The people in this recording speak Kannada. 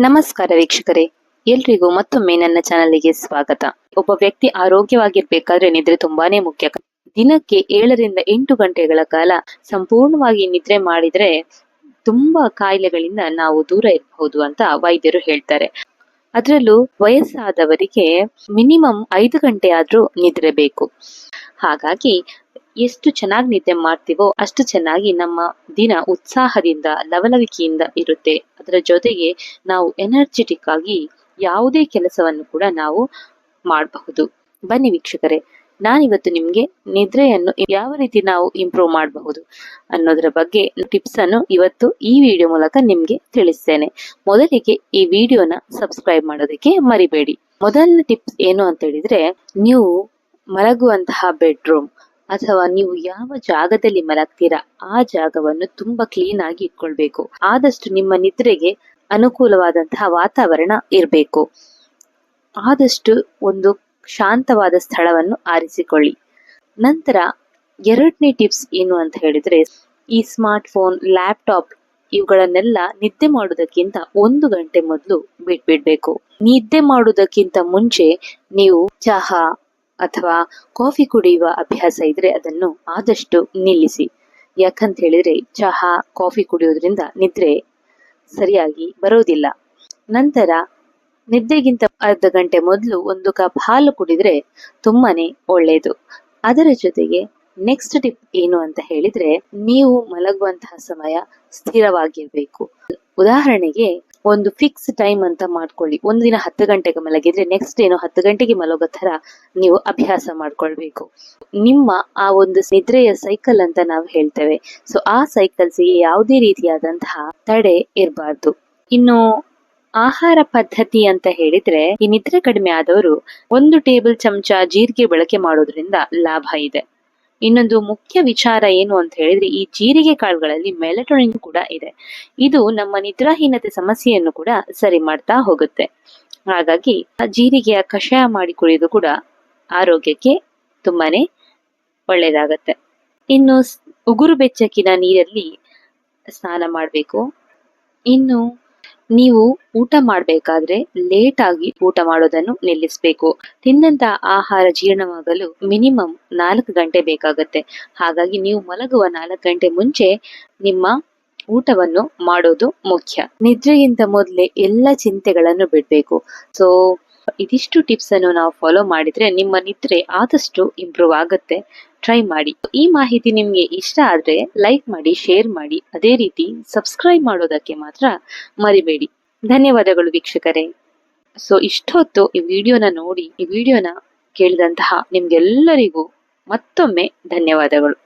ನಮಸ್ಕಾರ ವೀಕ್ಷಕರೇ. ಎಲ್ರಿಗೂ ಮತ್ತೊಮ್ಮೆ ನನ್ನ ಚಾನಲ್ಗೆ ಸ್ವಾಗತ. ಒಬ್ಬ ವ್ಯಕ್ತಿ ಆರೋಗ್ಯವಾಗಿರ್ಬೇಕಾದ್ರೆ ನಿದ್ರೆ ತುಂಬಾನೇ ಮುಖ್ಯ. ದಿನಕ್ಕೆ ಏಳರಿಂದ ಎಂಟು ಗಂಟೆಗಳ ಕಾಲ ಸಂಪೂರ್ಣವಾಗಿ ನಿದ್ರೆ ಮಾಡಿದ್ರೆ ತುಂಬಾ ಕಾಯಿಲೆಗಳಿಂದ ನಾವು ದೂರ ಇರಬಹುದು ಅಂತ ವೈದ್ಯರು ಹೇಳ್ತಾರೆ. ಅದರಲ್ಲೂ ವಯಸ್ಸಾದವರಿಗೆ ಮಿನಿಮಮ್ ಐದು ಗಂಟೆ ಆದ್ರೂ ನಿದ್ರೆ ಬೇಕು. ಹಾಗಾಗಿ ಎಷ್ಟು ಚೆನ್ನಾಗಿ ನಿದ್ದೆ ಮಾಡ್ತೀವೋ ಅಷ್ಟು ಚೆನ್ನಾಗಿ ನಮ್ಮ ದಿನ ಉತ್ಸಾಹದಿಂದ, ಲವಲವಿಕೆಯಿಂದ ಇರುತ್ತೆ. ಅದರ ಜೊತೆಗೆ ನಾವು ಎನರ್ಜೆಟಿಕ್ ಆಗಿ ಯಾವುದೇ ಕೆಲಸವನ್ನು ಕೂಡ ನಾವು ಮಾಡಬಹುದು. ಬನ್ನಿ ವೀಕ್ಷಕರೇ, ನಾನಿವತ್ತು ನಿಮ್ಗೆ ನಿದ್ರೆಯನ್ನು ಯಾವ ರೀತಿ ನಾವು ಇಂಪ್ರೂವ್ ಮಾಡಬಹುದು ಅನ್ನೋದರ ಬಗ್ಗೆ ಟಿಪ್ಸ್ ಅನ್ನು ಇವತ್ತು ಈ ವಿಡಿಯೋ ಮೂಲಕ ನಿಮ್ಗೆ ತಿಳಿಸ್ತೇನೆ. ಮೊದಲಿಗೆ ಈ ವಿಡಿಯೋನ ಸಬ್ಸ್ಕ್ರೈಬ್ ಮಾಡೋದಕ್ಕೆ ಮರಿಬೇಡಿ. ಮೊದಲನೇ ಟಿಪ್ಸ್ ಏನು ಅಂತ ಹೇಳಿದ್ರೆ, ನೀವು ಮಲಗುವಂತಹ ಬೆಡ್ರೂಮ್ ಅಥವಾ ನೀವು ಯಾವ ಜಾಗದಲ್ಲಿ ಮಲಗ್ತೀರಾ, ಆ ಜಾಗವನ್ನು ತುಂಬಾ ಕ್ಲೀನ್ ಆಗಿ ಇಟ್ಕೊಳ್ಬೇಕು. ಆದಷ್ಟು ನಿಮ್ಮ ನಿದ್ರೆಗೆ ಅನುಕೂಲವಾದಂತಹ ವಾತಾವರಣ ಇರಬೇಕು. ಆದಷ್ಟು ಒಂದು ಶಾಂತವಾದ ಸ್ಥಳವನ್ನು ಆರಿಸಿಕೊಳ್ಳಿ. ನಂತರ ಎರಡನೇ ಟಿಪ್ಸ್ ಏನು ಅಂತ ಹೇಳಿದ್ರೆ, ಈ ಸ್ಮಾರ್ಟ್ ಫೋನ್ ಲ್ಯಾಪ್ಟಾಪ್ ಇವುಗಳನ್ನೆಲ್ಲ ನಿದ್ದೆ ಮಾಡುವುದಕ್ಕಿಂತ ಒಂದು ಗಂಟೆ ಮೊದಲು ಬಿಟ್ಬಿಡ್ಬೇಕು. ನಿದ್ದೆ ಮಾಡುವುದಕ್ಕಿಂತ ಮುಂಚೆ ನೀವು ಚಹಾ ಅಥವಾ ಕಾಫಿ ಕುಡಿಯುವ ಅಭ್ಯಾಸ ಇದ್ರೆ ಅದನ್ನು ಆದಷ್ಟು ನಿಲ್ಲಿಸಿ. ಯಾಕಂತ ಹೇಳಿದ್ರೆ ಚಹಾ, ಕಾಫಿ ಕುಡಿಯೋದ್ರಿಂದ ನಿದ್ರೆ ಸರಿಯಾಗಿ ಬರೋದಿಲ್ಲ. ನಂತರ ನಿದ್ದೆಗಿಂತ ಅರ್ಧ ಗಂಟೆ ಮೊದಲು ಒಂದು ಕಪ್ ಹಾಲು ಕುಡಿದ್ರೆ ತುಂಬಾನೇ ಒಳ್ಳೆಯದು ಅದರ ಜೊತೆಗೆ ನೆಕ್ಸ್ಟ್ ಟಿಪ್ ಏನು ಅಂತ ಹೇಳಿದ್ರೆ ನೀವು ಮಲಗುವಂತಹ ಸಮಯ ಸ್ಥಿರವಾಗಿರ್ಬೇಕು. ಉದಾಹರಣೆಗೆ ಒಂದು ಫಿಕ್ಸ್ ಟೈಮ್ ಅಂತ ಮಾಡ್ಕೊಳ್ಳಿ. ಒಂದು ದಿನ ಹತ್ತು ಗಂಟೆಗೆ ಮಲಗಿದ್ರೆ ನೆಕ್ಸ್ಟ್ ಏನೋ ಹತ್ತು ಗಂಟೆಗೆ ಮಲಗೋ ತರ ನೀವು ಅಭ್ಯಾಸ ಮಾಡ್ಕೊಳ್ಬೇಕು. ನಿಮ್ಮ ಆ ಒಂದು ನಿದ್ರೆಯ ಸೈಕಲ್ ಅಂತ ನಾವು ಹೇಳ್ತೇವೆ. ಸೊ ಆ ಸೈಕಲ್ಸ್ಗೆ ಯಾವುದೇ ರೀತಿಯಾದಂತಹ ತಡೆ ಇರಬಾರ್ದು. ಇನ್ನು ಆಹಾರ ಪದ್ಧತಿ ಅಂತ ಹೇಳಿದ್ರೆ, ಈ ನಿದ್ರೆ ಕಡಿಮೆ ಆದವರು ಒಂದು ಟೇಬಲ್ ಚಮಚ ಜೀರಿಗೆ ಬಳಕೆ ಮಾಡೋದ್ರಿಂದ ಲಾಭ ಇದೆ. ಇನ್ನೊಂದು ಮುಖ್ಯ ವಿಚಾರ ಏನು ಅಂತ ಹೇಳಿದ್ರೆ, ಈ ಜೀರಿಗೆ ಕಾಳುಗಳಲ್ಲಿ ಮೆಲಟೋನಿನ್ ಕೂಡ ಇದೆ. ಇದು ನಮ್ಮ ನಿದ್ರಾಹೀನತೆ ಸಮಸ್ಯೆಯನ್ನು ಕೂಡ ಸರಿ ಮಾಡ್ತಾ ಹೋಗುತ್ತೆ. ಹಾಗಾಗಿ ಆ ಜೀರಿಗೆಯ ಕಷಾಯ ಮಾಡಿ ಕುಡಿಯೋದು ಕೂಡ ಆರೋಗ್ಯಕ್ಕೆ ತುಂಬಾನೇ ಒಳ್ಳೇದಾಗತ್ತೆ. ಇನ್ನು ಉಗುರು ಬೆಚ್ಚಕಿನ ನೀರಲ್ಲಿ ಸ್ನಾನ ಮಾಡಬೇಕು. ಇನ್ನು ನೀವು ಊಟ ಮಾಡಬೇಕಾದ್ರೆ ಲೇಟ್ ಆಗಿ ಊಟ ಮಾಡೋದನ್ನು ನಿಲ್ಲಿಸಬೇಕು. ತಿಂದಂತ ಆಹಾರ ಜೀರ್ಣವಾಗಲು ಮಿನಿಮಮ್ ನಾಲ್ಕು ಗಂಟೆ ಬೇಕಾಗುತ್ತೆ. ಹಾಗಾಗಿ ನೀವು ಮಲಗುವ ನಾಲ್ಕು ಗಂಟೆ ಮುಂಚೆ ನಿಮ್ಮ ಊಟವನ್ನು ಮಾಡೋದು ಮುಖ್ಯ. ನಿದ್ರೆಗಿಂತ ಮೊದಲೇ ಎಲ್ಲ ಚಿಂತೆಗಳನ್ನು ಬಿಡಬೇಕು. ಸೊ ಇದಿಷ್ಟು ಟಿಪ್ಸ್ ಅನ್ನು ನಾವು ಫಾಲೋ ಮಾಡಿದ್ರೆ ನಿಮ್ಮ ನಿದ್ರೆ ಆದಷ್ಟು ಇಂಪ್ರೂವ್ ಆಗುತ್ತೆ. ಟ್ರೈ ಮಾಡಿ. ಈ ಮಾಹಿತಿ ನಿಮ್ಗೆ ಇಷ್ಟ ಆದ್ರೆ ಲೈಕ್ ಮಾಡಿ ಶೇರ್ ಮಾಡಿ. ಅದೇ ರೀತಿ ಸಬ್ಸ್ಕ್ರೈಬ್ ಮಾಡೋದಕ್ಕೆ ಮಾತ್ರ ಮರಿಬೇಡಿ. ಧನ್ಯವಾದಗಳು ವೀಕ್ಷಕರೇ. ಸೊ ಇಷ್ಟೊತ್ತು ಈ ವಿಡಿಯೋನ ನೋಡಿ, ಈ ವಿಡಿಯೋನ ಕೇಳಿದಂತಹ ನಿಮ್ಗೆಲ್ಲರಿಗೂ ಮತ್ತೊಮ್ಮೆ ಧನ್ಯವಾದಗಳು.